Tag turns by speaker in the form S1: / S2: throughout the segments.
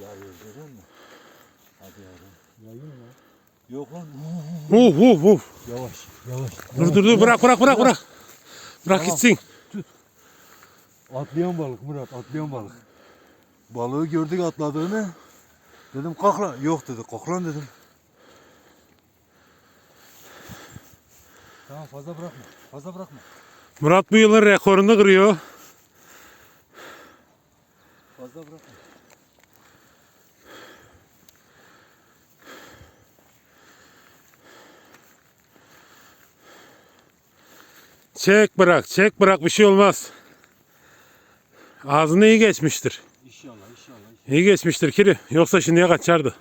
S1: yarıyor görüyor musun? Hadi yavrum.
S2: Yayın mı?
S1: Yok lan.
S2: Uf uf uf.
S1: Yavaş yavaş.
S2: Dur dur dur bırak bırak bırak bırak. Bırak
S1: Tamam.
S2: gitsin.
S1: Atlayan balık Murat atlayan balık. Balığı gördük atladığını. Dedim kalk lan. Yok dedi kalk lan dedim. Tamam fazla bırakma. Fazla bırakma.
S2: Murat bu yılın rekorunu kırıyor.
S1: Fazla bırakma.
S2: Çek bırak çek bırak bir şey olmaz. Ağzını iyi geçmiştir.
S1: İnşallah inşallah.
S2: İyi geçmiştir Kiri. Yoksa şimdiye kaçardı.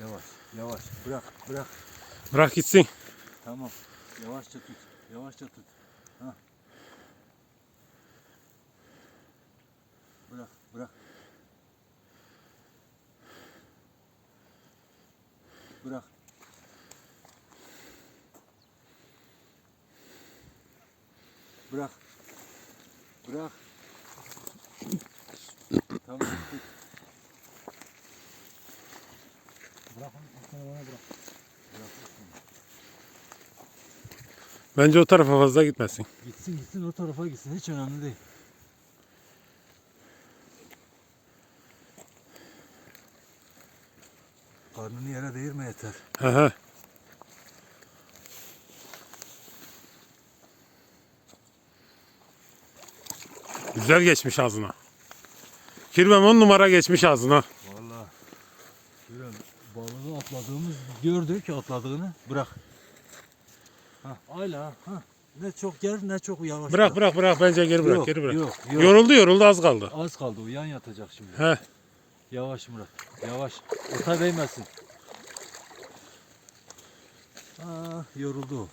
S1: Yavaş yavaş bırak bırak.
S2: Bırak gitsin.
S1: Tamam. Yavaşça tut. Yavaşça tut. Ha. Bırak, bırak. Bırak. Bırak. Bırak. tamam. tut. Bırak onu. Bana bırak. Bırak.
S2: Bence o tarafa fazla gitmesin.
S1: Gitsin gitsin o tarafa gitsin hiç önemli değil. Karnını yere değirme yeter.
S2: Hı hı. Güzel geçmiş ağzına. Kirvem on numara geçmiş ağzına.
S1: Vallahi şöyle balığı atladığımız gördük atladığını bırak. Ha ayla ha. Ne çok ger ne çok yavaş.
S2: Bırak bırak bırak bence geri bırak
S1: Yok,
S2: geri bırak.
S1: yok, yok.
S2: Yoruldu yoruldu az kaldı.
S1: Az kaldı o yan yatacak şimdi.
S2: He.
S1: Yavaş Murat. Yavaş. Ota değmesin. Aa, yoruldu o.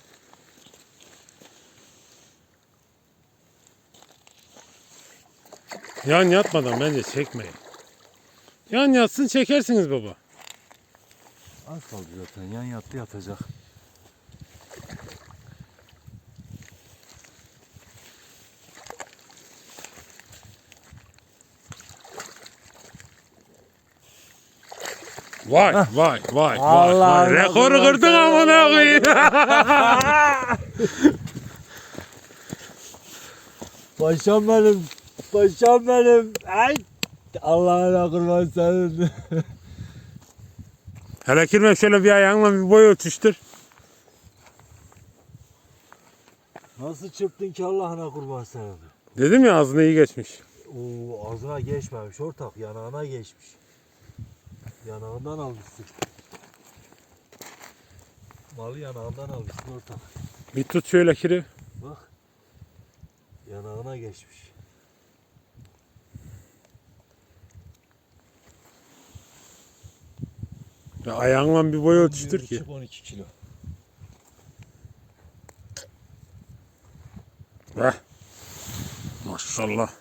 S2: Yan yatmadan bence çekmeyin. Yan yatsın çekersiniz baba.
S1: Az kaldı zaten. Yan yattı yatacak.
S2: Vay vay vay vay. Vay. Rekoru kırdın amına koyayım.
S1: Paşam benim. Paşam benim. Ay. Allah'ına kurban senin.
S2: Hele kirmem şöyle bir ayağınla bir boy ölçüştür.
S1: Nasıl çırptın ki Allah'ına kurban senin.
S2: Dedim ya ağzına iyi geçmiş.
S1: Oo ağzına geçmemiş ortak yanağına geçmiş. Yanağından almışsın. Malı yanağından almışsın ortak.
S2: Bir tut şöyle kiri.
S1: Bak. Yanağına geçmiş.
S2: Ya ayağınla bir boy ölçüştür ki.
S1: 12 kilo.
S2: Heh. Maşallah.